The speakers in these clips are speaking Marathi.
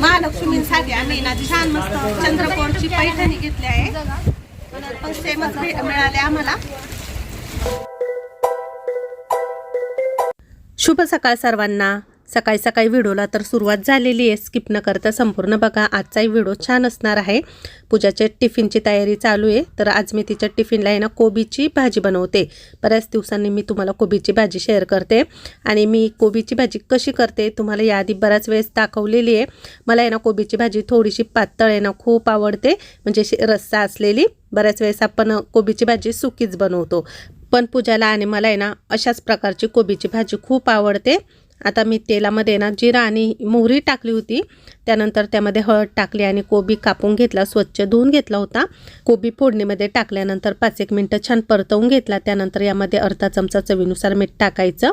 महालक्ष्मींसाठी आम्ही ना छान मस्त चंद्रकोरची पैठणी घेतली आहे. पण सेमच मिळाले आम्हाला. शुभ सकाळ सर्वांना. सकाळी सकाळी व्हिडिओला तर सुरुवात झालेली आहे. स्किप न करता संपूर्ण बघा. आजचाही व्हिडिओ छान असणार आहे. पूजाच्या टिफिनची तयारी चालू आहे. तर आज मी तिच्या टिफिनला आहे ना कोबीची भाजी बनवते. बऱ्याच दिवसांनी मी तुम्हाला कोबीची भाजी शेअर करते. आणि मी कोबीची भाजी कशी करते तुम्हाला याआधी बऱ्याच वेळेस दाखवलेली आहे. मला आहे ना कोबीची भाजी थोडीशी पातळ आहे ना खूप आवडते. म्हणजे रस्सा असलेली. बऱ्याच वेळेस आपण कोबीची भाजी सुकीच बनवतो. पण पूजाला आणि मला आहे ना अशाच प्रकारची कोबीची भाजी खूप आवडते. आता मी तेलामध्ये ना जिरा आणि मोहरी टाकली होती. त्यानंतर त्यामध्ये हळद टाकली आणि कोबी कापून घेतला स्वच्छ धुवून घेतला होता. कोबी फोडणीमध्ये टाकल्यानंतर पाच एक मिनटं छान परतवून घेतला. त्यानंतर यामध्ये अर्धा चमचा चवीनुसार मीठ टाकायचं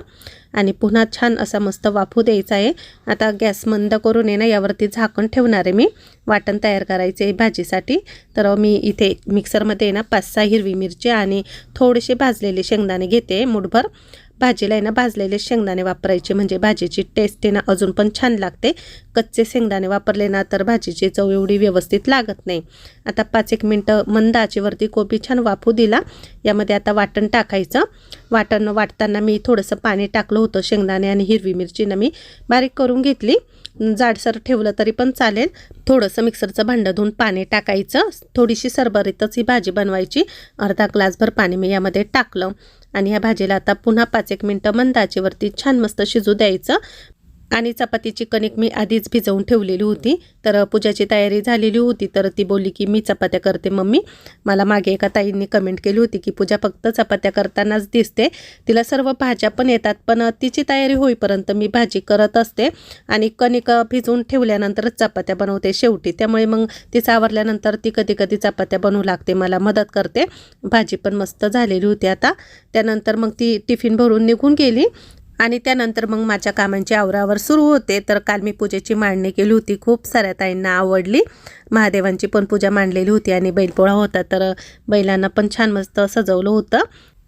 आणि पुन्हा छान असा मस्त वाफू द्यायचा आहे. आता गॅस मंद करून आहे ना यावरती झाकण ठेवणार आहे मी. वाटण तयार करायचे आहे भाजीसाठी. तर मी इथे मिक्सरमध्ये ना पाच सहा हिरवी मिरची आणि थोडेसे भाजलेले शेंगदाणे घेते मुठभर. भाजीला आहे ना भाजलेले शेंगदाणे वापरायचे. म्हणजे भाजीची टेस्ट आहे ना अजून पण छान लागते. कच्चे शेंगदाणे वापरले ना तर भाजीची चव एवढी व्यवस्थित लागत नाही. आता पाच एक मिनटं मंद आचेवरती कोबी छान वाफू दिला. यामध्ये आता वाटण टाकायचं. वाटण वाटताना मी थोडंसं पाणी टाकलं होतं शेंगदाणे आणि हिरवी मिरचीनं मी बारीक करून घेतली. जाडसर ठेवलं तरी पण चालेल. थोडंसं मिक्सरचं भांडं धुवून पाणी टाकायचं. थोडीशी सरबरीतच ही भाजी बनवायची. अर्धा ग्लासभर पाणी मी यामध्ये टाकलं. आणि ह्या भाजीला आता पुन्हा पाच एक मिनटं मंद आचेवरती छान मस्त शिजू द्यायचं. आणि चपातीची कणिक मी आधीच भिजवून ठेवलेली होती. तर पूजाची तयारी झालेली होती. तर ती बोलली की मी चपात्या करते मम्मी. मला मागे एका ताईंनी कमेंट केली होती की पूजा फक्त चपात्या करतानाच दिसते. तिला सर्व भाज्या पण येतात पण तिची तयारी होईपर्यंत मी भाजी करत असते आणि कणिक भिजवून ठेवल्यानंतरच चपात्या बनवते शेवटी. त्यामुळे मग ती आवरल्यानंतर ती कधी कधी चपात्या बनवू लागते मला मदत करते. भाजी पण मस्त झालेली होती आता. त्यानंतर मग ती टिफिन भरून निघून गेली. आणि त्यानंतर मग माझ्या कामांची आवरावर सुरू होते. तर काल मी पूजेची मांडणी केली होती. खूप साऱ्या ताईंना आवडली. महादेवांची पण पूजा मांडलेली होती आणि बैलपोळा होता. तर बैलांना पण छान मस्त सजवलं होतं.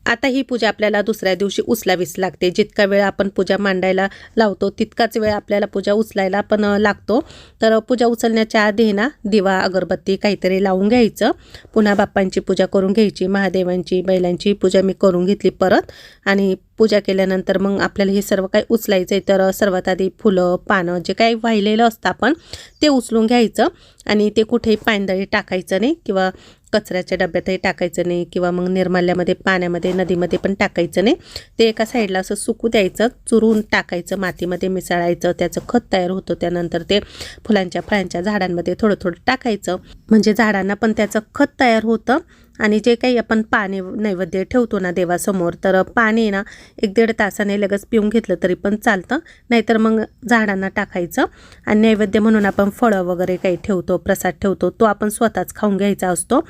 आता ही पूजा आपल्याला दुसऱ्या दिवशी उचलावीच लागते. जितका वेळ आपण पूजा मांडायला लावतो तितकाच वेळ आपल्याला पूजा उचलायला पण लागतो. तर पूजा उचलण्याच्या आधी ना दिवा अगरबत्ती काहीतरी लावून घ्यायचं. पुन्हा बाप्पांची पूजा करून घ्यायची महादेवांची बैलांची पूजा मी करून घेतली परत. आणि पूजा केल्यानंतर मग आपल्याला हे सर्व काही उचलायचं आहे तर सर्वात आधी फुलं पानं जे काही वाहिलेलं असतं आपण ते उचलून घ्यायचं. आणि ते कुठेही पायंदळी टाकायचं नाही किंवा कचऱ्याच्या डब्यातही टाकायचं नाही किंवा मग निर्माल्यामध्ये पाण्यामध्ये नदीमध्ये पण टाकायचं नाही. ते एका साईडला असं सुकू द्यायचं चुरून टाकायचं मातीमध्ये मिसळायचं त्याचं खत तयार होतं त्यानंतर ते फुलांच्या फळांच्या झाडांमध्ये थोडं थोडं टाकायचं. म्हणजे झाडांना पण त्याचं खत तयार होतं. आणि जे काही आपण पाणी नैवेद्य ठेवतो ना देवासमोर तर पाणी ना एक दीड तासाने लगेच पिऊन घेतलं तरी पण चालतं. नाहीतर मग झाडांना टाकायचं आणि नैवेद्य म्हणून आपण फळं वगैरे काही ठेवतो प्रसाद ठेवतो तो आपण स्वतःच खाऊन घ्यायचा असतो.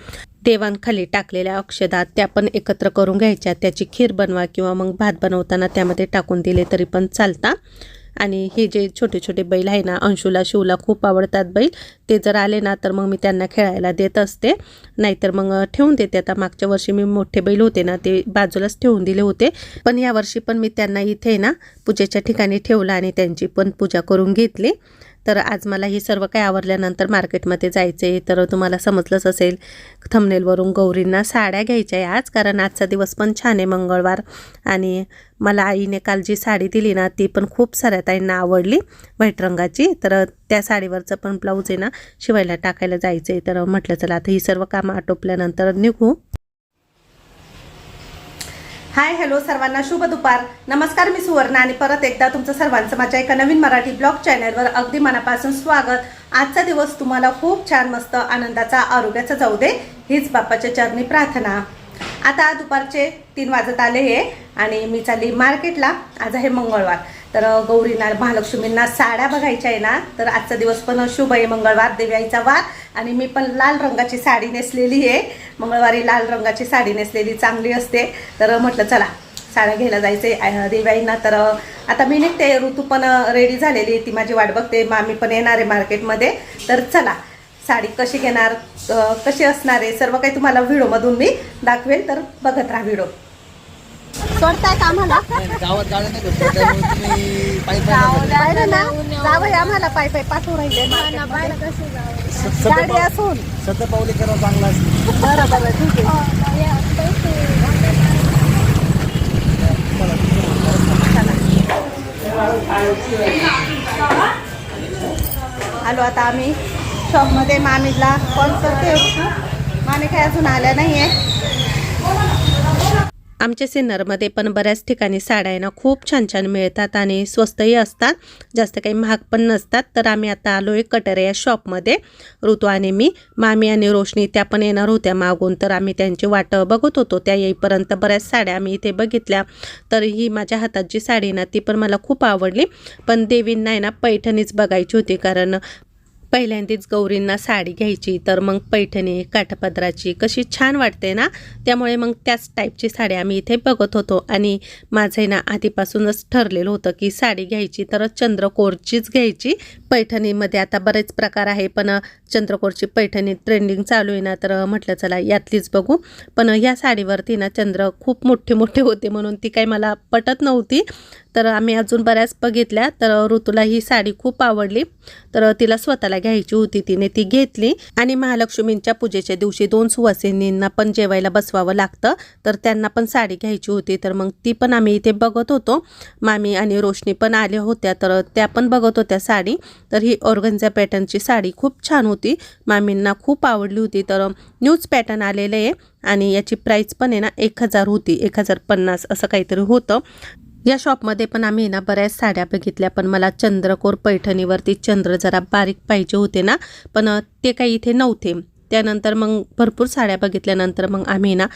देवांखाली टाकलेल्या अक्षदात त्या पण एकत्र करून घ्यायच्या. त्याची खीर बनवा किंवा मग भात बनवताना त्यामध्ये टाकून दिले तरी पण चालतं. आणि हे जे छोटे छोटे बैल आहे ना अंशूला शिवला खूप आवडतात बैल. ते जर आले ना तर मग मी त्यांना खेळायला देत असते. नाहीतर मग ठेवून देते. आता मागच्या वर्षी मी मोठे बैल होते ना ते बाजूलाच ठेवून दिले होते. पण यावर्षी पण मी त्यांना इथे ना पूजेच्या ठिकाणी ठेवलं आणि त्यांची पण पूजा करून घेतली. तर आज मला हे सर्व काही आवरल्यानंतर मार्केटमध्ये जायचं आहे तर तुम्हाला समजलंच असेल. थंबनेलवरून गौरींना साड्या घ्यायच्या आहे आज कारण आजचा दिवस पण छान आहे मंगळवार. आणि मला आईने काल जी साडी दिली ना ती पण खूप साऱ्या ताईंना आवडली व्हाईट रंगाची. तर त्या साडीवरचं पण ब्लाऊज आहे ना शिवायला टाकायला जायचं आहे तर म्हटलं चला आता ही सर्व कामं आटोपल्यानंतर निघू. हाय हॅलो सर्वांना शुभ दुपार. नमस्कार मी सुवर्णा आणि परत एकदा तुमचं सर्वांचं माझ्या एका नवीन मराठी ब्लॉग चॅनलवर अगदी मनापासून स्वागत. आजचा दिवस तुम्हाला खूप छान मस्त आनंदाचा आरोग्याचा जाऊ दे हीच बाप्पाच्या चरणी प्रार्थना. आता दुपारचे तीन वाजत आले हे आणि मी चालली मार्केटला. आज आहे मंगळवार. तर गौरींना महालक्ष्मींना साड्या बघायच्या आहे ना तर आजचा दिवस पण शुभ आहे मंगळवार देव्याईचा वार. आणि मी पण लाल रंगाची साडी नेसलेली आहे. मंगळवारी लाल रंगाची साडी नेसलेली चांगली असते. तर म्हटलं चला साड्या घ्यायला जायचे देव्याईंना तर आता मी निघते. ऋतू पण रेडी झालेली आहे. ती माझी वाट बघते. मामी पण येणार आहे मार्केटमध्ये. तर चला साडी कशी घेणार कशी असणार आहे सर्व काही तुम्हाला व्हिडिओमधून मी दाखवेल. तर बघत राहा व्हिडिओ. सोडताय का आम्हाला गावात गाड्या नाही भेटत त्यामुळे तुम्ही पायी पायी जाता. पाहिलं ना जावं आम्हाला पाय पाय पाठवू राहिले गाडी सत- असून. सतपावली करा चांगला असतो बरं बरं ठीक आहे. आलो आता आम्ही. शॉपमध्ये मामीला कॉल करते. मामी काय अजून आल्या नाही आहे आमच्या सिन्नरमध्ये पण बऱ्याच ठिकाणी साड्या आहे ना खूप छान छान मिळतात आणि स्वस्तही असतात. जास्त काही महाग पण नसतात. तर आम्ही आता आलो आहे कटरे या शॉपमध्ये. ऋतू आणि मी मामी आणि रोशनी त्या पण येणार होत्या मागून. तर आम्ही त्यांची वाट बघत होतो. त्या येईपर्यंत बऱ्याच साड्या आम्ही इथे बघितल्या. तर ही माझ्या हातात जी साडी ना ती पण मला खूप आवडली. पण देवींना आहे ना पैठणीच बघायची होती. कारण पहिल्यांदाच गौरींना साडी घ्यायची तर मग पैठणी काठापदराची कशी छान वाटते ना? त्यामुळे मग त्याच टाईपची साडी आम्ही इथे बघत होतो. आणि माझं आहे ना आधीपासूनच ठरलेलं होतं की साडी घ्यायची तर चंद्रकोरचीच घ्यायची. पैठणीमध्ये आता बरेच प्रकार आहे पण चंद्रकोरची पैठणी ट्रेंडिंग चालू आहे ना तर म्हटलं चला यातलीच बघू. पण या साडीवरती ना चंद्र खूप मोठे मोठे होते म्हणून ती काही मला पटत नव्हती. तर आम्ही अजून बऱ्याच बघितल्या तर ऋतूला ही साडी खूप आवडली. तर तिला स्वतःला घ्यायची होती तिने ती घेतली. आणि महालक्ष्मींच्या पूजेच्या दिवशी दोन सुवासिनींना पण जेवायला बसवावं लागतं. तर त्यांना पण साडी घ्यायची होती. तर मग ती पण आम्ही इथे बघत होतो. मामी आणि रोशनी पण आल्या होत्या तर त्या पण बघत होत्या साडी. तर ही ऑर्गन्झा पॅटर्नची साडी खूप छान होती. मामींना खूप आवडली होती. तर न्यूज पॅटर्न आलेलं आहे आणि याची प्राईस पण आहे ना एक हजार होती. एक हजार पन्नास असं काहीतरी होतं. या शॉपमध्ये पण आम्ही ना बऱ्याच साड्या बघितल्या. पण मला चंद्रकोर पैठणीवरती चंद्र जरा बारीक पाहिजे होते ना. पण ते काही इथे नव्हते. त्यानंतर मग भरपूर साड्या बघितल्यानंतर मग आम्ही ना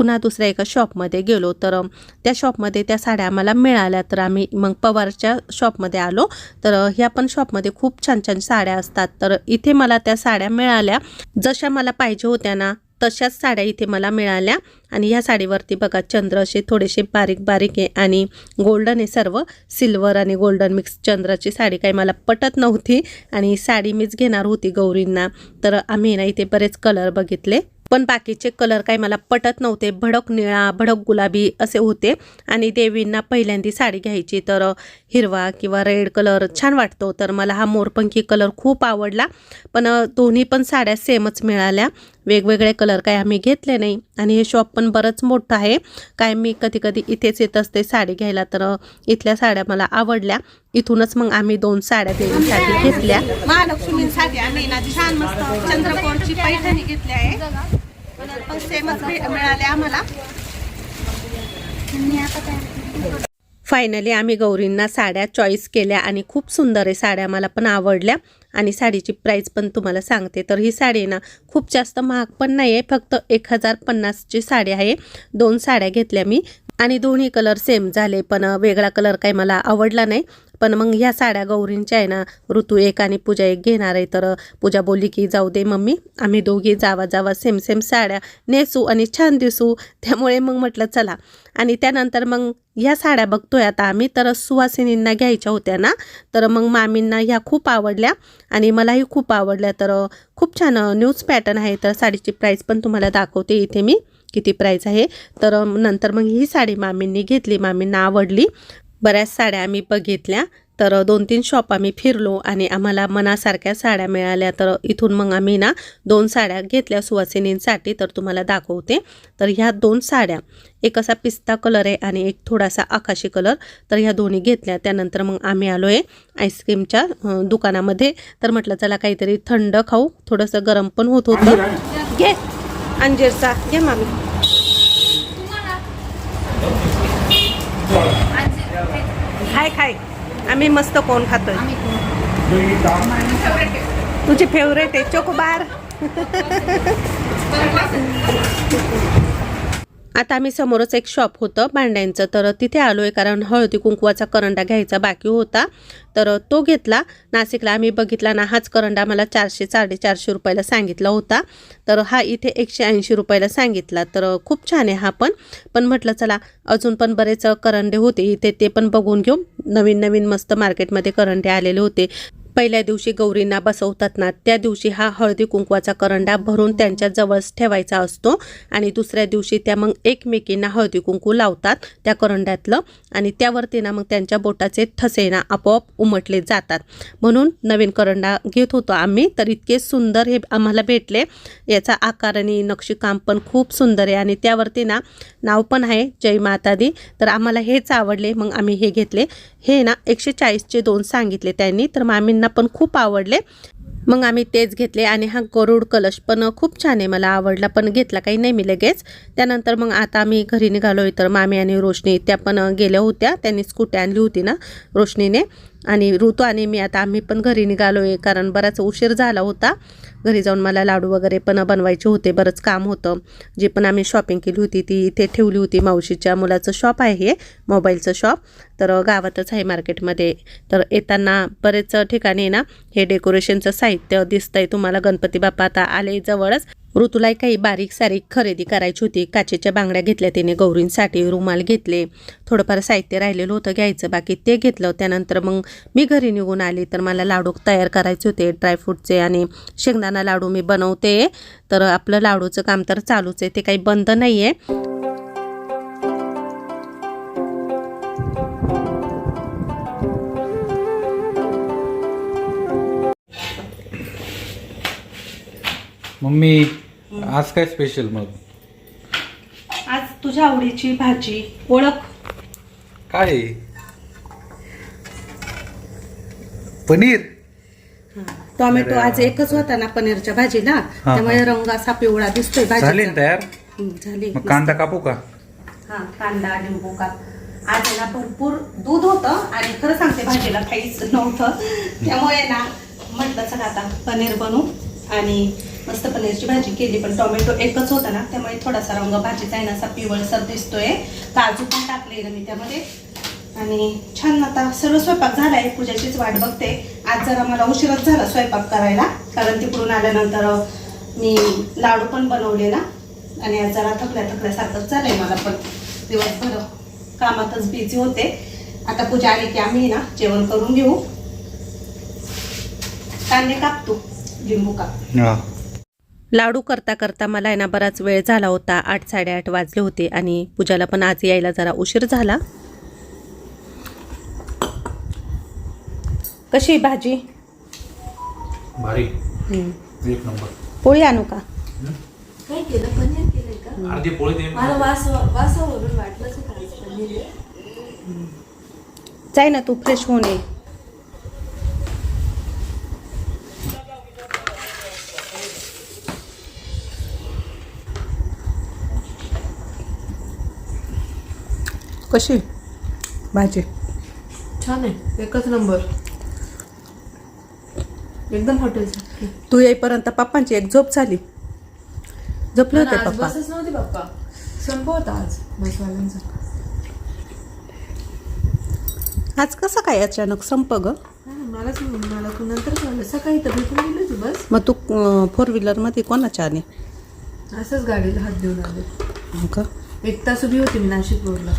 पुन्हा दुसऱ्या एका शॉपमध्ये गेलो. तर त्या शॉपमध्ये त्या साड्या आम्हाला मिळाल्या. तर आम्ही मग पवारच्या शॉपमध्ये आलो. तर ह्या पण शॉपमध्ये खूप छान छान साड्या असतात. तर इथे मला त्या साड्या मिळाल्या. जशा मला पाहिजे होत्या ना तशाच साड्या इथे मला मिळाल्या. आणि ह्या साडीवरती बघा चंद्र असे थोडेसे बारीक बारीक आहे आणि गोल्डन आहे सर्व. सिल्वर आणि गोल्डन मिक्स चंद्राची साडी काही मला पटत नव्हती. आणि साडी मीच घेणार होती गौरींना. तर आम्ही ना इथे बरेच कलर बघितले. पण बाकीचे कलर काही मला पटत नव्हते. भडक निळा भडक गुलाबी असे होते. आणि देवींना पहिल्यांदी साडी घ्यायची तर हिरवा किंवा रेड कलर छान वाटतो. तर मला हा मोरपंखी कलर खूप आवडला. पण दोन्ही पण साड्या सेमच मिळाल्या. वेगवेगळे कलर काय आम्ही घेतले नाही. आणि हे शॉप पण बरंच मोठं आहे. काय मी कधी कधी इथेच येत असते साडी घ्यायला तर इथल्या साड्या मला आवडल्या. इथूनच मग आम्ही दोन साड्या देवीसाठी घेतल्या. महालक्ष्मी साड्या छान मस्त चंद्रकोरची पैठणी घेतली आहे. पण सेमच मिळाले आम्हाला. फायनली आम्ही गौरींना साड्या चॉईस केल्या आणि खूप सुंदर आहे. साड्या मला पण आवडल्या आणि साडीची प्राईस पण तुम्हाला सांगते. तर ही साडी ना खूप जास्त महाग पण नाही आहे फक्त एक हजार पन्नासची साडी आहे. दोन साड्या घेतल्या मी. आणि दोन्ही कलर सेम झाले पण वेगळा कलर काही मला आवडला नाही. पण मग ह्या साड्या गौरींच्या आहे ना ऋतू एक आणि पूजा एक घेणार आहे. तर पूजा बोलली की जाऊ दे मम्मी आम्ही दोघी जावा जावा सेम सेम साड्या नेसू आणि छान दिसू. त्यामुळे मग म्हटलं चला. आणि त्यानंतर मग ह्या साड्या बघतोय आता आम्ही तर सुवासिनींना घ्यायच्या होत्या ना. तर मग मामींना ह्या खूप आवडल्या आणि मलाही खूप आवडल्या. तर खूप छान न्यूज पॅटर्न आहे. तर साडीची प्राईस पण तुम्हाला दाखवते इथे मी. किती प्राईज आहे? तर नंतर मग ही साडी मामींनी घेतली मामींना आवडली. बऱ्याच साड्या आम्ही बघितल्या. तर दोन तीन शॉप आम्ही फिरलो आणि आम्हाला मनासारख्या साड्या मिळाल्या. तर इथून मग आम्ही ना दोन साड्या घेतल्या सुवासिनींसाठी. तर तुम्हाला दाखवते. तर ह्या दोन साड्या. एक असा पिस्ता कलर आहे आणि एक थोडासा आकाशी कलर तर ह्या दोन्ही घेतल्या. त्यानंतर मग आम्ही आलो आहे आईस्क्रीमच्या दुकानामध्ये. तर म्हटलं चला काहीतरी थंड खाऊ. थोडंसं गरम पण होत होतं. घे. अंजीरचा. घे मामी. खाय खाय. आम्ही मस्त कोण खातोय. तुझी फेवरेट आहे. चोकोबार आता आम्ही समोरच एक शॉप होतं भांड्यांचं. तर तिथे आलो आहे कारण हळदी कुंकवाचा करंडा घ्यायचा बाकी होता. तर तो घेतला. नाशिकला आम्ही बघितला ना हाच करंडा मला चारशे साडेचारशे रुपयाला सांगितला होता. तर हा इथे एकशे ऐंशी रुपयाला सांगितला. तर खूप छान आहे हा पण. पण म्हटलं चला अजून पण बरेच करंडे होते इथे ते पण बघून घेऊ. नवीन नवीन मस्त मार्केटमध्ये करंडे आलेले होते. पहिल्या दिवशी गौरींना बसवतात ना त्या दिवशी हा हळदी कुंकवाचा करंडा भरून त्यांच्या जवळच ठेवायचा असतो आणि दुसऱ्या दिवशी त्या मग एकमेकींना हळदी कुंकू लावतात त्या करंड्यातलं आणि त्यावरती ना मग त्यांच्या बोटाचे ठसे ना आपोआप उमटले जातात. म्हणून नवीन करंडा घेत होतो आम्ही तर इतके सुंदर हे आम्हाला भेटले. याचा आकार आणि नक्षीकाम पण खूप सुंदर आहे आणि त्यावरती ना नाव पण आहे जय माता दी तर आम्हाला हेच आवडले मग आम्ही हे घेतले. हे ना एकशे चाळीसचे दोन सांगितले त्यांनी तर मग आम्ही मामींना पण खूप आवडले. मग आम्ही तेच घेतले आणि हा गरुड कलश पण खूप छान आहे मला आवडला पण घेतला काही नाही मी लगेच. त्यानंतर मग आता आम्ही घरी निघालो तर मामी आणि रोशनी त्या पण गेल्या होत्या त्यांनी स्कूटी आणली होती ना रोशनीने. आणि ऋतू आणि मी आता आम्ही पण घरी निघालो आहे कारण बराच उशीर झाला होता. घरी जाऊन मला लाडू वगैरे पण बनवायचे होते. बरंच काम होतं. जी पण आम्ही शॉपिंग केली होती ती इथे ठेवली होती मावशीच्या मुलाचं शॉप आहे हे मोबाईलचं शॉप तर गावातच आहे मार्केटमध्ये तर येताना बरेच ठिकाणी ना हे डेकोरेशनचं साहित्य दिसतंय. तुम्हाला गणपती बाप्पा आता आले जवळच. ऋतूला काही बारीक सारीक खरेदी करायची होती. काचेच्या बांगड्या घेतल्या तिने गौरींसाठी रुमाल घेतले. थोडंफार साहित्य राहिलेलं होतं घ्यायचं बाकी ते घेतलं. त्यानंतर मग मी घरी निघून आली. तर मला लाडू तयार करायचे होते ड्रायफ्रूटचे आणि शेंगदाणा लाडू मी बनवते. तर आपलं लाडूचं काम तर चालूच आहे ते काही बंद नाही आहे मम्मी आज काय स्पेशल मग? आज तुझ्या आवडीची भाजी ओळख. काय? पनीर? टोमॅटो आज एकच होता ना पनीरच्या भाजीला त्यामुळे रंग असा पिवळा दिसतोय झाली ना तयार? झाली. मग कांदा कापू का? हा कांदा लिंबू का? आज आहे ना भरपूर दूध होतं आणि खरं सांगते भाजीला काहीच नव्हतं. त्यामुळे ना म्हटलं चला आता पनीर बनवू आणि मस्त पनीरची भाजी केली पण टोमॅटो एकच होता ना त्यामुळे थोडासा रंग भाजीचा आहे ना असा पिवळसर दिसतोय. काजू पण टाकले ना मी त्यामध्ये. आणि छान आता सर्व स्वयंपाक झालाय पूजाचीच वाट बघते. आज जरा मला उशीरच झाला स्वयंपाक करायला कारण तिकडून आल्यानंतर मी लाडू पण बनवले ना. आणि आज जरा थकल्या थकल्यासारखंच झालंय मला पण. दिवसभर कामातच बिझी होते. आता पूजा आली की आम्ही ना जेवण करून घेऊ. कांदे कापतो लिंबू काप. लाडू करता करता मला आहे ना बराच वेळ झाला होता. आठ साडेआठ वाजले होते आणि पूजाला पण आज यायला जरा उशीर झाला. कशी भाजी? भारी. एक नंबर. पोळी आणू का? काय केलं? पनीर केलंय का? अर्धी पोळी दे. मला वास वासावरून वाटलंच होतं आज पनीर आहे. जाय ना तू फ्रेश होऊन ये. कशी? भाजी. छान आहे. एकच नंबर. एकदम हॉटेल तू येईपर्यंत पप्पांची एक झोप झाली. झोपले होते पप्पा? बसच नव्हती बाप्पा संपवता आज बसवाल्यांचा. आज कसं काय अचानक संप ग? मलाच मला तू नंतर कळलं सकाळी तर भेटून गेली होती बस. मग तू फोर व्हीलरमध्ये कोणाच्या आली असंच गाडीला हात देऊन आले. का? एक तास उभी होती मी नाशिक रोडला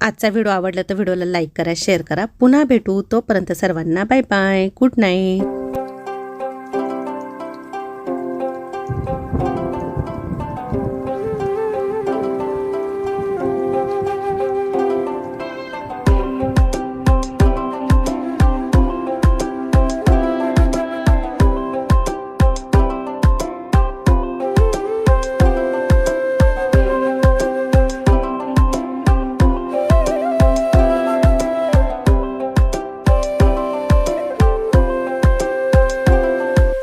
आजचा व्हिडिओ आवडला तर व्हिडिओला लाईक करा शेअर करा. पुन्हा भेटू तोपर्यंत सर्वांना बाय बाय. Good night.